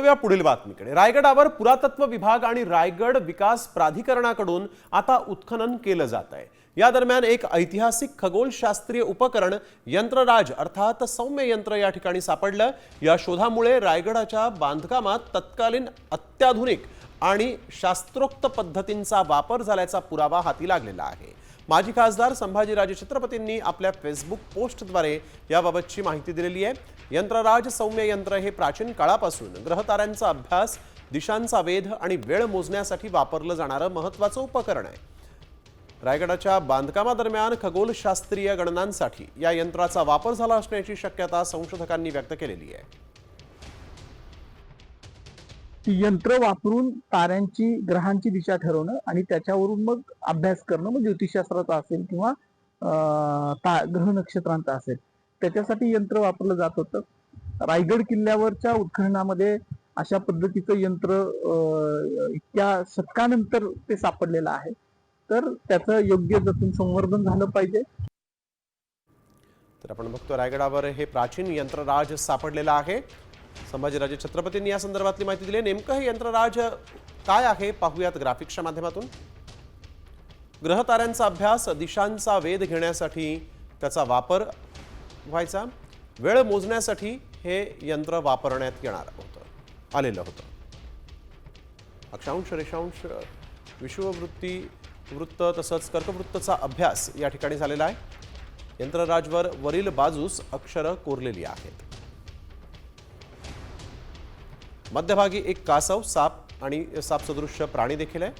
वळूया पुढील बातमीकडे. रायगडावर पुरातत्व विभाग आणि रायगड विकास प्राधिकरणाकडून आता उत्खनन केलं जात आहे. या दरम्यान एक ऐतिहासिक खगोलशास्त्रीय उपकरण यंत्रराज अर्थात सौम्य यंत्र या ठिकाणी सापडलं. या शोधामुळे रायगडाच्या बांधकामात तत्कालीन अत्याधुनिक आणि शास्त्रोक्त पद्धतींचा वापर झाल्याचा पुरावा हाती लागलेला आहे. माजी खासदार संभाजीराजे छत्रपतींनी आपल्या फेसबुक पोस्टद्वारे याबाबतची माहिती दिलेली आहे. यंत्रराज सौम्य यंत्र हे प्राचीन काळापासून ग्रहताऱ्यांचा अभ्यास दिशांचा वेध आणि वेळ मोजण्यासाठी वापरलं जाणारं महत्त्वाचं उपकरण आहे. रायगडाच्या बांधकामादरम्यान खगोलशास्त्रीय गणनांसाठी या यंत्राचा वापर झाला असण्याची शक्यता संशोधकांनी व्यक्त केलेली आहे. यंत्र वापरून ताऱ्यांची ग्रहांची दिशा ठरवणं आणि त्याच्यावरून मग अभ्यास करणं मग ज्योतिषशास्त्राचा असेल किंवा अं, ग्रह नक्षत्रांचा असेल. त्याच्यासाठी यंत्र वापरलं जात होतं. रायगड किल्ल्यावरच्या उत्खननामध्ये अशा पद्धतीचं यंत्र अं, इतक्या शतकानंतर ते सापडलेलं आहे. तर त्याचं योग्य जतन संवर्धन झालं पाहिजे. तर आपण बघतो रायगडावर हे प्राचीन यंत्रराज सापडलेलं आहे. संभाजीराजे छत्रपतींनी या संदर्भातली माहिती दिली नेमकं हे यंत्रराज काय आहे? पाहूयात ग्राफिक्सच्या माध्यमातून. ग्रहताऱ्यांचा अभ्यास दिशांचा वेध घेण्यासाठी त्याचा वापर व्हायचा. वेळ मोजण्यासाठी हे यंत्र वापरण्यात येणार होतं आलेलं होतं. अक्षांश रेषांश विश्ववृत्ती वृत्त तसंच कर्कवृत्तचा अभ्यास या ठिकाणी झालेला आहे. यंत्रराजवर वरील बाजूस अक्षरं कोरलेली आहेत. मध्यभागी एक कासव साप आणि साप सदृश्य प्राणी देखील आहे.